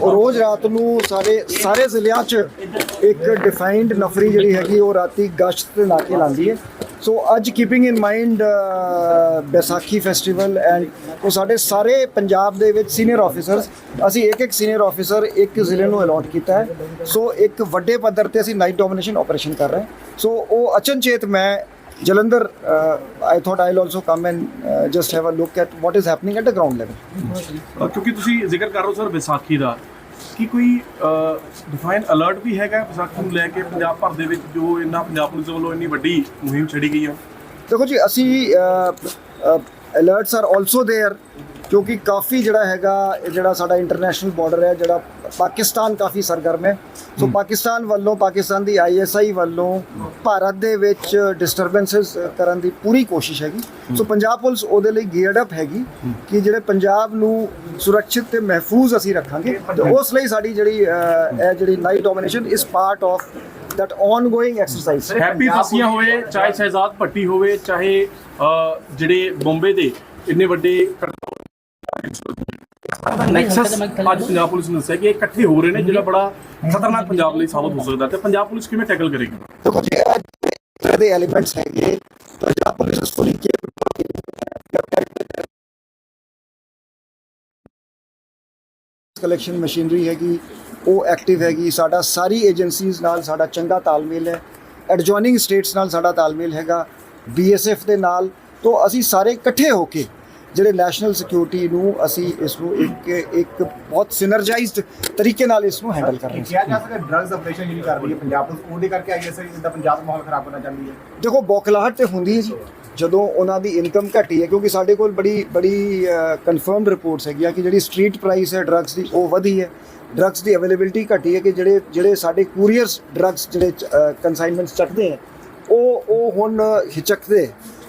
ਰੋਜ਼ ਰਾਤ ਨੂੰ ਸਾਰੇ ਸਾਰੇ ਜ਼ਿਲ੍ਹਿਆਂ 'ਚ ਇੱਕ ਡਿਫਾਈਨਡ ਨਫਰੀ ਜਿਹੜੀ ਹੈਗੀ, ਉਹ ਰਾਤੀ ਗਸ਼ਤ ਤੇ ਨਾਕੇ ਲਾਉਂਦੀ ਹੈ। ਸੋ ਅੱਜ keeping in mind Baisakhi festival and ਉਹ ਸਾਡੇ ਸਾਰੇ ਪੰਜਾਬ ਦੇ ਵਿੱਚ ਸੀਨੀਅਰ ਆਫੀਸਰਸ ਅਸੀਂ ਇੱਕ ਇੱਕ ਸੀਨੀਅਰ ਆਫੀਸਰ ਇੱਕ ਜ਼ਿਲ੍ਹੇ ਨੂੰ ਅਲਾਟ ਕੀਤਾ ਹੈ। ਸੋ ਇੱਕ ਵੱਡੇ ਪੱਧਰ ਤੇ ਅਸੀਂ ਨਾਈਟ ਡੋਮੀਨੇਸ਼ਨ ਆਪਰੇਸ਼ਨ ਕਰ ਰਹੇ ਸੋ ਉਹ ਅਚਨਚੇਤ ਮੈਂ Jalandhar I thought I'll also come and just have a look at what is happening at the ground level uh, ਕਿਉਂਕਿ ਤੁਸੀਂ ਜ਼ਿਕਰ ਕਰ ਰਹੇ ਹੋ ਸਰ ਵਿਸਾਖੀ ਦਾ ਕੀ ਕੋਈ ਡਿਫਾਈਨ ਅਲਰਟ ਵੀ ਹੈਗਾ ਵਿਸਾਖੀ ਨੂੰ ਲੈ ਕੇ ਪੰਜਾਬ ਭਰ ਦੇ ਵਿੱਚ ਜੋ ਇੰਨਾ ਪੰਜਾਬ ਪੁਲਿਸ ਵੱਲੋਂ ਇੰਨੀ ਵੱਡੀ ਮੁਹਿੰਮ ਛੜੀ ਗਈ ਆ ਦੇਖੋ ਜੀ ਅਸੀਂ ਅਲਰਟਸ ਆਰ ਆਲਸੋ देयर ਕਿਉਂਕਿ ਕਾਫੀ ਜਿਹੜਾ ਹੈਗਾ ਇਹ ਜਿਹੜਾ ਸਾਡਾ ਇੰਟਰਨੈਸ਼ਨਲ ਬਾਰਡਰ ਹੈ ਜਿਹੜਾ ਪਾਕਿਸਤਾਨ ਕਾਫੀ ਸਰਗਰਮ ਹੈ। ਸੋ ਪਾਕਿਸਤਾਨ ਵੱਲੋਂ ਪਾਕਿਸਤਾਨ ਦੀ ਆਈਐਸਆਈ ਵੱਲੋਂ ਭਾਰਤ ਦੇ ਵਿੱਚ ਡਿਸਟਰਬੈਂਸਸ ਕਰਨ ਦੀ ਪੂਰੀ ਕੋਸ਼ਿਸ਼ ਹੈਗੀ। ਸੋ ਪੰਜਾਬ ਪੁਲਿਸ ਉਹਦੇ ਲਈ ਗੀਅਰਡ ਅਪ ਹੈਗੀ ਕਿ ਜਿਹੜੇ ਪੰਜਾਬ ਨੂੰ ਸੁਰੱਖਿਅਤ ਤੇ ਮਹਿਫੂਜ਼ ਅਸੀਂ ਰੱਖਾਂਗੇ। ਤੇ ਉਸ ਲਈ ਸਾਡੀ ਜਿਹੜੀ ਇਹ ਜਿਹੜੀ night domination is part of that ongoing exercise happy ਫਸੀਆਂ ਹੋਵੇ ਚਾਹੇ ਸ਼ਹਿਜ਼ਾਦ ਭੱਟੀ ਹੋਵੇ ਚਾਹੇ ਜਿਹੜੇ ਬੰਬੇ ਦੇ ਇੰਨੇ ਵੱਡੇ ਨੈਕਸਸ ਅੱਜ ਪੰਜਾਬ ਪੁਲਿਸ ਨੇ ਦੱਸਿਆ ਕਿ ਇਹ ਇਕੱਠੇ ਹੋ ਰਹੇ ਨੇ, ਜਿਹੜਾ ਬੜਾ ਖਤਰਨਾਕ ਪੰਜਾਬ ਲਈ ਸਾਬਤ ਹੋ ਸਕਦਾ ਤੇ ਪੰਜਾਬ ਪੁਲਿਸ ਕਿਵੇਂ ਟੈਕਲ ਕਰੇਗੀ? ਦੇਖੋ ਜੀ, ਇਹ ਦੇ ਐਲੀਮੈਂਟਸ ਹੈਗੇ, Punjab police is fully collection machinery ਹੈਗੀ, ਉਹ ਐਕਟਿਵ ਹੈਗੀ। ਸਾਡਾ ਸਾਰੀ ਏਜੰਸੀਜ਼ ਨਾਲ ਸਾਡਾ ਚੰਗਾ ਤਾਲਮੇਲ ਹੈ। ਐਡਜੋਇਨਿੰਗ ਸਟੇਟਸ ਨਾਲ ਸਾਡਾ ਤਾਲਮੇਲ ਹੈਗਾ। ਬੀਐਸਐਫ ਦੇ ਨਾਲ ਤੋਂ ਅਸੀਂ ਸਾਰੇ ਇਕੱਠੇ ਹੋ ਕੇ ਜਿਹੜੇ ਨੈਸ਼ਨਲ ਸਿਕਿਉਰਿਟੀ ਨੂੰ ਅਸੀਂ ਇਸ ਨੂੰ ਇੱਕ ਇੱਕ ਬਹੁਤ ਸਿਨਰਜਾਈਜ਼ਡ ਤਰੀਕੇ ਨਾਲ ਇਸ ਨੂੰ ਹੈਂਡਲ ਕਰ ਰਹੇ ਹਾਂ। ਕਿਹਾ ਜਾ ਸਕਦਾ ਡਰੱਗਸ ਆਪਰੇਸ਼ਨ ਜਿਹੜੀ ਕਰ ਰਹੀ ਹੈ ਪੰਜਾਬ ਪੁਲਿਸ ਉਹਦੇ ਕਰਕੇ ਆਈਐਸਆਈ ਦਾ ਪੰਜਾਬ ਦਾ ਮਾਹੌਲ ਖਰਾਬ ਕਰਨਾ ਚਾਹੁੰਦੀ ਹੈ। ਦੇਖੋ ਬੌਖਲਾਹਟ ਤੇ ਹੁੰਦੀ ਹੈ ਜੀ। ਜਦੋਂ ਉਹਨਾਂ ਦੀ ਇਨਕਮ ਘਟੀ ਹੈ ਕਿਉਂਕਿ ਸਾਡੇ ਕੋਲ ਬੜੀ ਬੜੀ ਕਨਫਰਮਡ ਰਿਪੋਰਟਸ ਹੈਗੀਆਂ ਕਿ ਜਿਹੜੀ ਸਟਰੀਟ ਪ੍ਰਾਈਸ ਹੈ ਡਰੱਗਸ ਦੀ ਉਹ ਵਧੀ ਹੈ। ਡਰੱਗਸ ਦੀ ਅਵੇਲੇਬਿਲਿਟੀ ਘਟੀ ਹੈ ਕਿ ਜਿਹੜੇ ਜਿਹੜੇ ਸਾਡੇ ਕੂਰੀਅਰਸ ਡਰੱਗਸ ਜਿਹੜੇ ਕਨਸਾਈਨਮੈਂਟਸ ਚੱਕਦੇ ਹੈ ਉਹ ਉਹ ਹੁਣ ਹਿਚਕਦੇ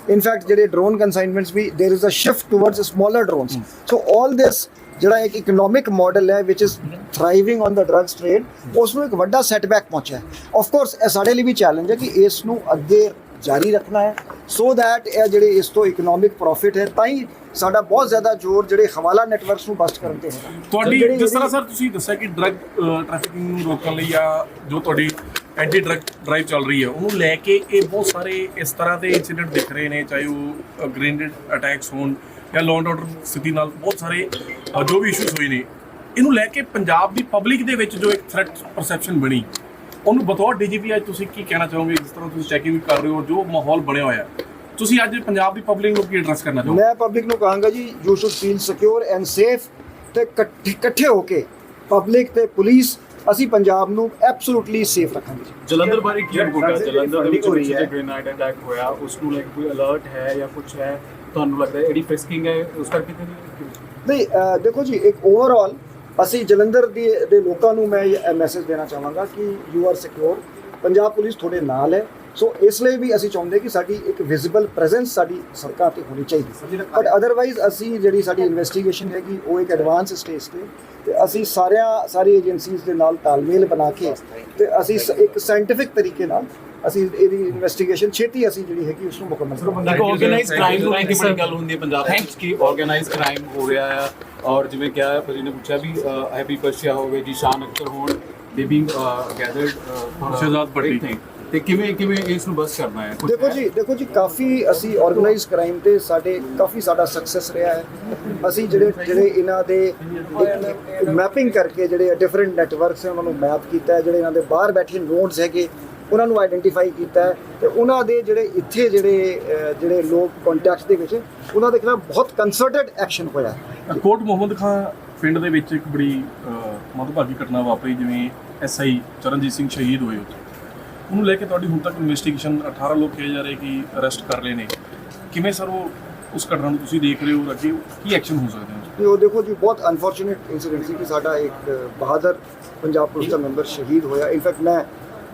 ਇਨਫੈਕਟ ਜਿਹੜੇ drone consignments we there is a shift towards smaller drones so all this ਜਿਹੜਾ ਇੱਕ ਇਕਨੋਮਿਕ ਮਾਡਲ ਹੈ which is thriving on the drugs trade ਉਸ ਨੂੰ ਇੱਕ ਵੱਡਾ ਸੈਟਬੈਕ ਪਹੁੰਚਿਆ ਹੈ ਆਫ ਕੋਰਸ ਇਹ ਸਾਡੇ ਲਈ ਵੀ ਚੈਲੰਜ ਹੈ ਕਿ ਇਸ ਨੂੰ ਅੱਗੇ ਜਾਰੀ ਰੱਖਣਾ ਹੈ ਸੋ ਥੈਟ ਇਹ ਜਿਹੜੇ ਇਸ ਤੋਂ ਇਕਨੋਮਿਕ ਪ੍ਰੋਫਿਟ ਹੈ ਤਾਂ ਹੀ ਸਾਡਾ ਬਹੁਤ ਜ਼ਿਆਦਾ ਜ਼ੋਰ ਜਿਹੜੇ ਹਵਾਲਾ ਨੈਟਵਰਕਸ ਨੂੰ ਬਸਟ ਕਰਨ ਤੇ ਹੈ ਤੁਹਾਡੀ ਜਿਹੜੀ- ਜਿਸ ਤਰ੍ਹਾਂ ਸਰ ਤੁਸੀਂ ਦੱਸਿਆ ਕਿ ਡਰੱਗ ਟ੍ਰੈਫਿਕਿੰਗ ਨੂੰ ਰੋਕਣ ਲਈ ਆ ਜੋ ਤੁਹਾਡੀ ਐਂਟੀ ਡਰੱਗ ਡਰਾਈਵ ਚੱਲ ਰਹੀ ਹੈ। ਉਹਨੂੰ ਲੈ ਕੇ ਇਹ ਬਹੁਤ ਸਾਰੇ ਇਸ ਤਰ੍ਹਾਂ ਦੇ ਇਨਸੀਡੈਂਟ ਦਿਖ ਰਹੇ ਨੇ, ਚਾਹੇ ਉਹ ਗ੍ਰੇਨੇਡ ਅਟੈਕਸ ਹੋਣ ਜਾਂ ਲਾਅ ਐਂਡ ਆਰਡਰ ਸਥਿਤੀ ਨਾਲ ਬਹੁਤ ਸਾਰੇ ਜੋ ਵੀ ਇਸ਼ੂਜ਼ ਹੋਏ ਨੇ। ਇਹਨੂੰ ਲੈ ਕੇ ਪੰਜਾਬ ਦੀ ਪਬਲਿਕ ਦੇ ਵਿੱਚ ਜੋ ਇੱਕ ਥ੍ਰੈਟ ਪਰਸੈਪਸ਼ਨ ਬਣੀ, ਉਹਨੂੰ ਬਤੌਰ ਡੀਜੀਪੀ ਅੱਜ ਤੁਸੀਂ ਕੀ ਕਹਿਣਾ ਚਾਹੋਗੇ? ਜਿਸ ਤਰ੍ਹਾਂ ਤੁਸੀਂ ਚੈਕਿੰਗ ਕਰ ਰਹੇ ਹੋ, ਜੋ ਮਾਹੌਲ ਬਣਿਆ ਹੋਇਆ। ਤੁਸੀਂ ਅੱਜ ਪੰਜਾਬ ਦੀ ਪਬਲਿਕ ਨੂੰ ਕੀ ਐਡਰੈਸ ਕਰਨਾ ਚਾਹੋਗੇ? ਮੈਂ ਪਬਲਿਕ ਨੂੰ ਕਹਾਂਗਾ ਜੀ you should feel secure and safe ਤੇ ਇਕੱਠੇ ਇਕੱਠੇ ਹੋ ਕੇ ਪਬਲਿਕ ਤੇ ਪੁਲਿਸ ਅਸੀਂ ਪੰਜਾਬ ਨੂੰ ਐਬਸੋਲੂਟਲੀ ਸੇਫ ਰੱਖਾਂਗੇ। ਜਲੰਧਰ ਬਾਰੇ ਕੀ Sir, ਰਿਪੋਰਟ ਹੈ sir, ਜਲੰਧਰ ਦੇ ਵਿੱਚ ਹੈ। ਗ੍ਰੇਨਾਈਡ ਅਟੈਕ ਹੋਇਆ ਉਸ ਨੂੰ ਲੈ ਕੇ ਕੋਈ ਅਲਰਟ ਹੈ ਜਾਂ ਕੁਝ ਹੈ? ਤੁਹਾਨੂੰ ਲੱਗਦਾ ਹੈ ਇਹਦੀ ਫਿਸਕਿੰਗ ਹੈ ਉਸ ਕਰਕੇ ਤੇ ਨਹੀਂ? ਦੇਖੋ ਜੀ ਇੱਕ ਓਵਰਆਲ ਅਸੀਂ ਜਲੰਧਰ ਦੀ ਦੇ ਲੋਕਾਂ ਨੂੰ ਮੈਂ ਇਹ ਮੈਸੇਜ ਦੇਣਾ ਚਾਹਾਂਗਾ ਕਿ you are secure Punjab police ਤੁਹਾਡੇ ਨਾਲ ਹੈ। ਸੋ ਇਸ ਲਈ ਵੀ ਅਸੀਂ ਚਾਹੁੰਦੇ ਕਿ ਸਾਡੀ ਇੱਕ ਵਿਜ਼ੀਬਲ ਪ੍ਰੈਜ਼ੈਂਸ ਸਾਡੀ ਸੜਕਾਂ ਤੇ ਹੋਣੀ ਚਾਹੀਦੀ। ਬਟ ਅਦਰਵਾਈਜ਼ ਅਸੀਂ ਜਿਹੜੀ ਸਾਡੀ ਇਨਵੈਸਟੀਗੇਸ਼ਨ ਹੈਗੀ ਉਹ ਇੱਕ ਐਡਵਾਂਸ ਸਟੇਜ ਤੇ ਤੇ ਅਸੀਂ ਸਾਰਿਆਂ ਸਾਰੀ ਏਜੰਸੀਜ਼ ਦੇ ਨਾਲ ਤਾਲਮੇਲ ਬਣਾ ਕੇ ਤੇ ਅਸੀਂ ਇੱਕ ਸਾਇੰਟਿਫਿਕ ਤਰੀਕੇ ਨਾਲ ਅਸੀਂ ਇਹਦੀ ਇਨਵੈਸਟੀਗੇਸ਼ਨ ਛੇਤੀ ਅਸੀਂ ਜਿਹੜੀ ਹੈਗੀ ਉਸ ਨੂੰ ਮੁਕੰਮਲ ਕਰਾਂਗੇ। ਇੱਕ ਆਰਗੇਨਾਈਜ਼ ਕ੍ਰਾਈਮ ਨੂੰ ਲੈ ਕੇ ਬੜੀ ਗੱਲ ਹੁੰਦੀ ਹੈ ਪੰਜਾਬ ਵਿੱਚ। ਕਿ ਆਰਗੇਨਾਈਜ਼ ਕ੍ਰਾਈਮ ਹੋ ਰਿਹਾ ਹੈ ਔਰ ਜਿਵੇਂ ਕਿਹਾ ਭਾਜੀ ਨੇ ਪੁੱਛਿਆ ਵੀ ਹੈਪੀ ਪਰਸ਼ੀਆ ਹੋਵੇ ਜੀ ਸ਼ਾਨ ਅਖਤਰ ਹੋਣ ਦੇ ਬੀਂਗ ਗੈਦਰਡ ਸ਼ਹਿਜ਼ਾਦ ਭੱਟੀ। ਤੇ ਕਿਵੇਂ ਕਿਵੇਂ ਇਸ ਨੂੰ ਬਸ ਕਰਨਾ ਹੈ? ਦੇਖੋ? ਜੀ ਦੇਖੋ ਜੀ ਕਾਫੀ ਅਸੀਂ ਆਰਗੇਨਾਈਜ਼ ਕ੍ਰਾਈਮ ਤੇ ਸਾਡੇ ਕਾਫੀ ਸਾਡਾ ਸਕਸੈਸ ਰਿਹਾ ਹੈ। ਅਸੀਂ ਜਿਹੜੇ ਜਿਹੜੇ ਇਹਨਾਂ ਦੇ ਮੈਪਿੰਗ ਕਰਕੇ ਜਿਹੜੇ ਡਿਫਰੈਂਟ ਨੈਟਵਰਕਸ ਹੈ ਉਹਨਾਂ ਨੂੰ ਮੈਪ ਕੀਤਾ ਹੈ ਜਿਹੜੇ ਇਹਨਾਂ ਦੇ ਬਾਹਰ ਬੈਠੇ ਨੋਡਸ ਹੈਗੇ ਉਹਨਾਂ ਨੂੰ ਆਇਡੈਂਟੀਫਾਈ ਕੀਤਾ ਹੈ ਤੇ ਉਹਨਾਂ ਦੇ ਜਿਹੜੇ ਇੱਥੇ ਜਿਹੜੇ ਜਿਹੜੇ ਲੋਕ ਕੰਟੈਕਟ ਦੇ ਵਿੱਚ ਉਹਨਾਂ ਦੇ ਖਿਲਾਫ ਬਹੁਤ ਕੰਸਰਟਡ ਐਕਸ਼ਨ ਹੋਇਆ ਹੈ। ਕੋਟ ਮੁਹੰਮਦ ਖਾਨ ਪਿੰਡ ਦੇ ਵਿੱਚ ਇੱਕ ਬੜੀ ਅਹ, ਮੰਦਭਾਗੀ ਘਟਨਾ ਵਾਪਰੀ ਜਿਵੇਂ ਐਸਆਈ ਚਰਨਜੀਤ ਸਿੰਘ ਸ਼ਹੀਦ ਹੋਏ ਉੱਥੇ। ਉਹਨੂੰ ਲੈ ਕੇ ਤੁਹਾਡੀ ਹੁਣ ਤੱਕ ਇਨਵੈਸਟੀਗੇਸ਼ਨ 18 ਲੋਕ ਕਿਹਾ ਜਾ ਰਹੇ ਕਿ ਅਰੈਸਟ ਕਰ ਲਏ ਨੇ। ਕਿਵੇਂ ਸਰ ਉਹ ਉਸ ਘਟਨਾ ਨੂੰ ਤੁਸੀਂ ਦੇਖ ਰਹੇ ਹੋ ਅੱਗੇ ਕੀ ਐਕਸ਼ਨ ਹੋ ਸਕਦੇ ਨੇ ਤੇ ਉਹ ਦੇਖੋ ਜੀ, ਬਹੁਤ ਅਨਫੋਰਚੂਨੇਟ ਇਨਸੀਡੈਂਟ ਸੀ ਕਿ ਸਾਡਾ ਇੱਕ ਬਹਾਦਰ ਪੰਜਾਬ ਪੁਲਿਸ ਦਾ ਮੈਂਬਰ ਸ਼ਹੀਦ ਹੋਇਆ। ਇਨਫੈਕਟ ਮੈਂ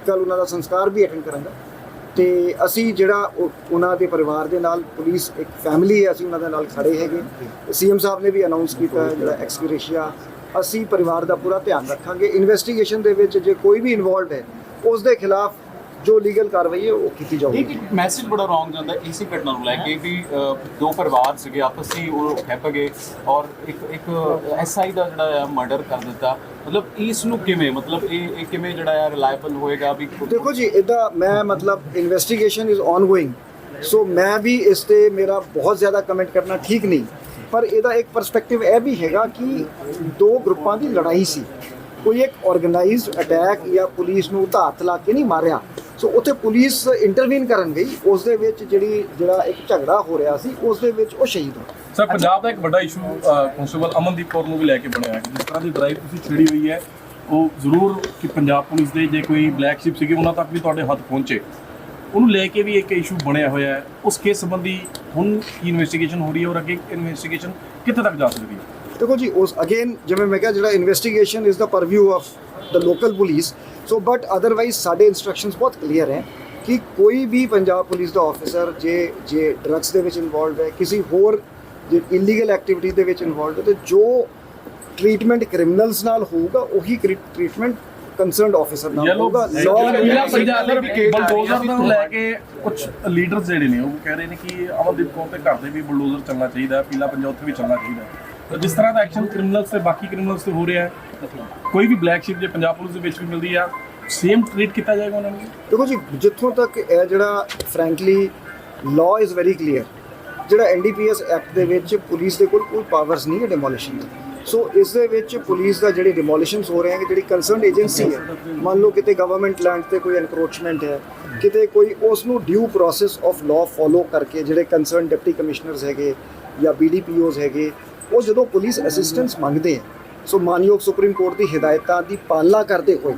ਕੱਲ ਉਹਨਾਂ ਦਾ ਸੰਸਕਾਰ ਵੀ ਅਟੈਂਡ ਕਰਾਂਗਾ। ਤੇ ਅਸੀਂ ਜਿਹੜਾ ਉਹ- ਉਹਨਾਂ ਦੇ ਪਰਿਵਾਰ ਦੇ ਨਾਲ ਪੁਲਿਸ ਇੱਕ ਫੈਮਿਲੀ ਹੈ, ਅਸੀਂ ਉਹਨਾਂ ਦੇ ਨਾਲ ਖੜੇ ਹੈਗੇ। ਸੀਐਮ ਸਾਹਿਬ ਨੇ ਵੀ ਅਨਾਉਂਸ ਕੀਤਾ ਜਿਹੜਾ ਐਕਸਗ੍ਰੇਸ਼ੀਆ ਅਸੀਂ ਪਰਿਵਾਰ ਦਾ ਪੂਰਾ ਧਿਆਨ ਰੱਖਾਂਗੇ। ਇਨਵੈਸਟੀਗੇਸ਼ਨ ਦੇ ਵਿੱਚ ਜੇ ਕੋਈ ਵੀ ਇਨਵੋਲਡ ਹੈ ਉਸ ਦੇ ਖਿਲਾਫ ਜੋ ਲੀਗਲ ਕਾਰਵਾਈ ਹੈ ਉਹ ਕੀਤੀ ਜਾਊਗੀ। ਇੱਕ ਮੈਸੇਜ ਬੜਾ ਰੋਂਗ ਜਾਂਦਾ ਇਸੇ ਘਟਨਾ ਨੂੰ ਲੈ ਕੇ ਵੀ ਦੋ ਪਰਿਵਾਰ ਸੀਗੇ ਆਪਸ ਵਿੱਚ ਉਹ ਖੱਪ ਗਏ ਔਰ ਇੱਕ ਇੱਕ ਐਸਆਈ ਦਾ ਜਿਹੜਾ ਆ ਮਰਡਰ ਕਰ ਦਿੱਤਾ। ਮਤਲਬ ਇਸ ਨੂੰ ਕਿਵੇਂ ਮਤਲਬ ਇਹ ਇਹ ਕਿਵੇਂ ਜਿਹੜਾ ਆ ਰਿਲਾਇਬਲ ਹੋਏਗਾ ਵੀ ਦੇਖੋ ਜੀ ਇਹਦਾ ਮੈਂ ਮਤਲਬ ਇਨਵੈਸਟੀਗੇਸ਼ਨ ਇਜ਼ ਆਨਗੋਇੰਗ ਸੋ ਮੈਂ ਵੀ ਇਸ ਤੇ ਮੇਰਾ ਬਹੁਤ ਜ਼ਿਆਦਾ ਕਮੈਂਟ ਕਰਨਾ ਠੀਕ ਨਹੀਂ। ਪਰ ਇਹਦਾ ਇੱਕ ਪਰਸਪੈਕਟਿਵ ਇਹ ਵੀ ਹੈਗਾ ਕਿ ਦੋ ਗਰੁੱਪਾਂ ਦੀ ਲੜਾਈ ਸੀ। ਕੋਈ ਇੱਕ ਆਰਗੇਨਾਈਜ਼ਡ ਅਟੈਕ ਜਾਂ ਪੁਲਿਸ ਨੂੰ ਤਾਂ ਲਾ ਕੇ ਨਹੀਂ ਮਾਰਿਆ। ਸੋ ਉੱਥੇ ਪੁਲਿਸ ਇੰਟਰਵੀਨ ਕਰਨ ਗਈ। ਉਸ ਦੇ ਵਿੱਚ ਜਿਹੜੀ, ਜਿਹੜਾ ਇੱਕ ਝਗੜਾ ਹੋ ਰਿਹਾ ਸੀ, ਉਸ ਦੇ ਵਿੱਚ ਉਹ ਸ਼ਹੀਦ ਹੋ ਸਰ ਪੰਜਾਬ ਦਾ ਇੱਕ ਵੱਡਾ ਇਸ਼ੂ ਕਨਸਟੇਬਲ ਅਮਨਦੀਪ ਕੌਰ ਨੂੰ ਵੀ ਲੈ ਕੇ ਬਣਿਆ ਹੈ। ਜਿਸ ਤਰ੍ਹਾਂ ਦੀ ਡਰਾਈਵ ਤੁਸੀਂ ਛੇੜੀ ਹੋਈ ਹੈ, ਉਹ ਜ਼ਰੂਰ ਕਿ ਪੰਜਾਬ ਪੁਲਿਸ ਦੇ ਜੇ ਕੋਈ ਬਲੈਕ ਸ਼ਿਪ ਸੀਗੇ, ਉਹਨਾਂ ਤੱਕ ਵੀ ਤੁਹਾਡੇ ਹੱਥ ਪਹੁੰਚੇ। ਉਹਨੂੰ ਲੈ ਕੇ ਵੀ ਇੱਕ ਇਸ਼ੂ ਬਣਿਆ ਹੋਇਆ ਹੈ। ਉਸ ਕੇਸ ਸੰਬੰਧੀ ਹੁਣ ਕੀ ਇਨਵੈਸਟੀਗੇਸ਼ਨ ਹੋ ਰਹੀ ਹੈ ਔਰ ਅੱਗੇ ਇਨਵੈਸਟੀਗੇਸ਼ਨ ਕਿੱਥੇ ਤੱਕ ਜਾ ਸਕਦੀ ਹੈ? ਦੇਖੋ ਜੀ ਉਸ ਅਗੇਨ ਜਿਵੇਂ ਮੈਂ ਕਿਹਾ ਜਿਹੜਾ investigation is the purview of the local police so but otherwise ਸਾਡੇ ਇਨਸਟਰਕਸ਼ਨਸ ਬਹੁਤ ਕਲੀਅਰ ਹੈ ਕਿ ਕੋਈ ਵੀ ਪੰਜਾਬ ਪੁਲਿਸ ਦਾ ਆਫੀਸਰ ਜੇ ਜੇ ਡਰੱਗਸ ਦੇ ਵਿੱਚ ਇਨਵੋਲਵ ਹੈ ਕਿਸੇ ਹੋਰ ਜੇ ਇਲੀਗਲ ਐਕਟੀਵਿਟੀ ਦੇ ਵਿੱਚ ਇਨਵੋਲਵ ਹੈ ਤੇ ਜੋ ਟ੍ਰੀਟਮੈਂਟ ਕ੍ਰਿਮੀਨਲਸ ਨਾਲ ਹੋਊਗਾ ਉਹੀ ਟ੍ਰੀਟਮੈਂਟ ਕੰਸਰਨਡ ਆਫੀਸਰ ਨਾਲ ਹੋਊਗਾ। ਪੀਲਾ Law- ਪੰਜਾਬ ਦੇ ਵੀ ਕੇਸ ਬਲਡੋਜ਼ਰ ਨੂੰ ਲੈ ਕੇ ਕੁਝ ਲੀਡਰਸ ਜਿਹੜੇ ਨੇ ਉਹ ਕਹਿ ਰਹੇ ਨੇ ਕਿ ਅਮਨਦੀਪ ਕੌਰ ਤੇ ਘਰ ਦੇ ਵੀ ਬਲਡੋਜ਼ਰ ਚੱਲਣਾ ਚਾਹੀਦਾ ਪੀਲਾ ਪੰਜਾਬ ਉੱਥੇ ਵੀ ਚੱਲਣਾ ਚਾਹੀਦਾ। ਜਿਸ ਤਰ੍ਹਾਂ ਦਾ ਐਕਸ਼ਨ ਕ੍ਰਿਮੀਨਲਸ ਤੇ ਬਾਕੀ ਕ੍ਰਿਮੀਨਲਸ ਤੇ ਹੋ ਰਿਹਾ ਹੈ, ਕੋਈ ਵੀ ਬਲੈਕ ਸ਼ਿਪ ਜੇ ਪੰਜਾਬ ਪੁਲਿਸ ਦੇ ਵਿੱਚ ਵੀ ਮਿਲਦੀ ਆ ਸੇਮ ਟ੍ਰੀਟ ਕੀਤਾ ਜਾਏਗਾ ਉਹਨਾਂ ਨੂੰ। ਦੇਖੋ ਜੀ, ਜਿੱਥੋਂ ਤੱਕ ਇਹ ਜਿਹੜਾ frankly law is very clear ਜਿਹੜਾ ਐਨਡੀਪੀਐਸ ਐਕਟ ਦੇ ਵਿੱਚ ਪੁਲਿਸ ਦੇ ਕੋਲ ਕੋਈ ਪਾਵਰਸ ਨਹੀਂ ਹੈ ਡਿਮੋਲੀਸ਼ਨ ਦੀ। ਸੋ ਇਸ ਦੇ ਵਿੱਚ ਪੁਲਿਸ ਦਾ ਜਿਹੜੇ ਡਿਮੋਲੀਸ਼ਨਸ ਹੋ ਰਹੇ ਹੈ ਜਿਹੜੀ ਕੰਸਰਨਡ ਏਜੰਸੀ ਹੈ, ਮੰਨ ਲਓ ਕਿਤੇ ਗਵਰਨਮੈਂਟ ਲੈਂਡ ਤੇ ਕੋਈ ਐਨਕਰੋਚਮੈਂਟ ਹੈ, ਕਿਤੇ ਕੋਈ ਉਸ ਨੂੰ due process of law follow ਕਰਕੇ ਜਿਹੜੇ ਕੰਸਰਨ ਡਿਪਟੀ ਕਮਿਸ਼ਨਰਸ ਹੈਗੇ ਜਾਂ ਬੀਡੀਪੀਓਜ਼ ਹੈਗੇ ਉਹ ਜਦੋਂ ਪੁਲਿਸ ਅਸਿਸਟੈਂਸ ਮੰਗਦੇ ਆ ਸੋ ਮਾਨਯੋਗ ਸੁਪਰੀਮ ਕੋਰਟ ਦੀ ਹਿਦਾਇਤਾਂ ਦੀ ਪਾਲਣਾ ਕਰਦੇ ਹੋਏ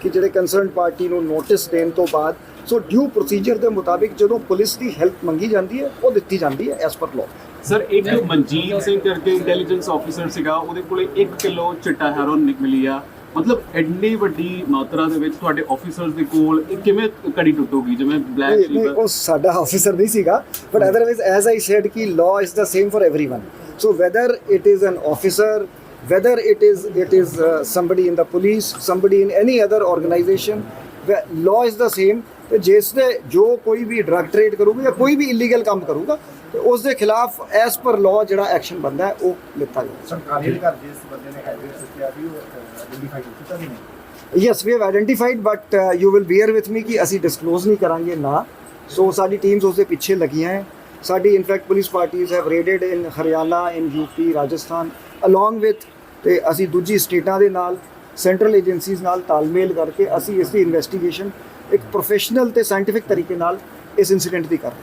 ਕਿ ਜਿਹੜੇ ਕੰਸਰਨ ਪਾਰਟੀ ਨੂੰ ਨੋਟਿਸ ਦੇਣ ਤੋਂ ਬਾਅਦ ਸੋ ਡਿਊ ਪ੍ਰੋਸੀਜਰ ਦੇ ਮੁਤਾਬਿਕ ਜਦੋਂ ਪੁਲਿਸ ਦੀ ਹੈਲਪ ਮੰਗੀ ਜਾਂਦੀ ਹੈ ਉਹ ਦਿੱਤੀ ਜਾਂਦੀ ਹੈ ਐਸ ਪਰ ਲਾਅ ਸਰ ਇੱਕ ਮਨਜੀਤ ਸਿੰਘ ਕਰਕੇ ਇੰਟੈਲੀਜੈਂਸ ਆਫੀਸਰ ਸੀਗਾ ਉਹਦੇ ਕੋਲੇ 1 ਕਿਲੋ ਚਿੱਟਾ ਹੈਰੋਨ ਨਿਕਲੀ ਆ। ਮਤਲਬ ਐਡੀ ਵੱਡੀ ਮਾਤਰਾ ਦੇ ਵਿੱਚ ਤੁਹਾਡੇ ਆਫੀਸਰਸ ਦੇ ਕੋਲ ਇਹ ਕਿਵੇਂ ਕੜੀ ਟੁੱਟੂਗੀ ਜਿਵੇਂ ਬਲੈਕ ਉਹ ਸਾਡਾ ਆਫੀਸਰ ਨਹੀਂ ਸੀਗਾ but otherwise as I said ਕਿ law is the same for everyone so whether it is an officer whether it is it is uh, somebody in the police somebody in any other organization the law is the same ਤੇ ਜਿਸ ਦੇ ਜੋ ਕੋਈ ਵੀ drug trade ਕਰੂਗਾ ਜਾਂ ਕੋਈ ਵੀ illegal ਕੰਮ ਕਰੂਗਾ ਤੇ ਉਸ ਦੇ ਖਿਲਾਫ ਐਸ ਪਰ ਲਾਅ ਜਿਹੜਾ ਐਕਸ਼ਨ ਬੰਦਾ ਹੈ ਉਹ ਲਿੱਤਾ ਜਾਊਗਾ ਸਰਕਾਰੀ ਅਧਿਕਾਰ ਜਿਸ ਬੰਦੇ ਨੇ ਐਡਰੈਸ ਦਿੱਤਾ ਵੀ ਉਹ ਆਇਡੈਂਟੀਫਾਈ ਕੀਤਾ ਨਹੀਂ yes we have identified but you will bear with me ਕਿ ਅਸੀਂ ਡਿਸਕਲੋਜ਼ ਨਹੀਂ ਕਰਾਂਗੇ ਨਾ ਸੋ ਸਾਡੀ ਟੀਮਸ ਉਸ ਦੇ ਪਿੱਛੇ ਲੱਗੀਆਂ ਹੈ ਸਾਡੀ in fact police parties have raided in Haryana in UP Rajasthan along with ਤੇ ਅਸੀਂ ਦੂਜੀ ਸਟੇਟਾਂ ਦੇ ਨਾਲ ਸੈਂਟਰਲ ਏਜੰਸੀਜ਼ ਨਾਲ ਤਾਲਮੇਲ ਕਰਕੇ ਅਸੀਂ ਇਸ ਦੀ ਇਨਵੈਸਟੀਗੇਸ਼ਨ ਇੱਕ ਪ੍ਰੋਫੈਸ਼ਨਲ ਤੇ ਸਾਇੰਟਿਫਿਕ ਤਰੀਕੇ ਨਾਲ ਇਸ ਇਨਸੀਡੈਂਟ ਦੀ ਕਰ ਰਹੇ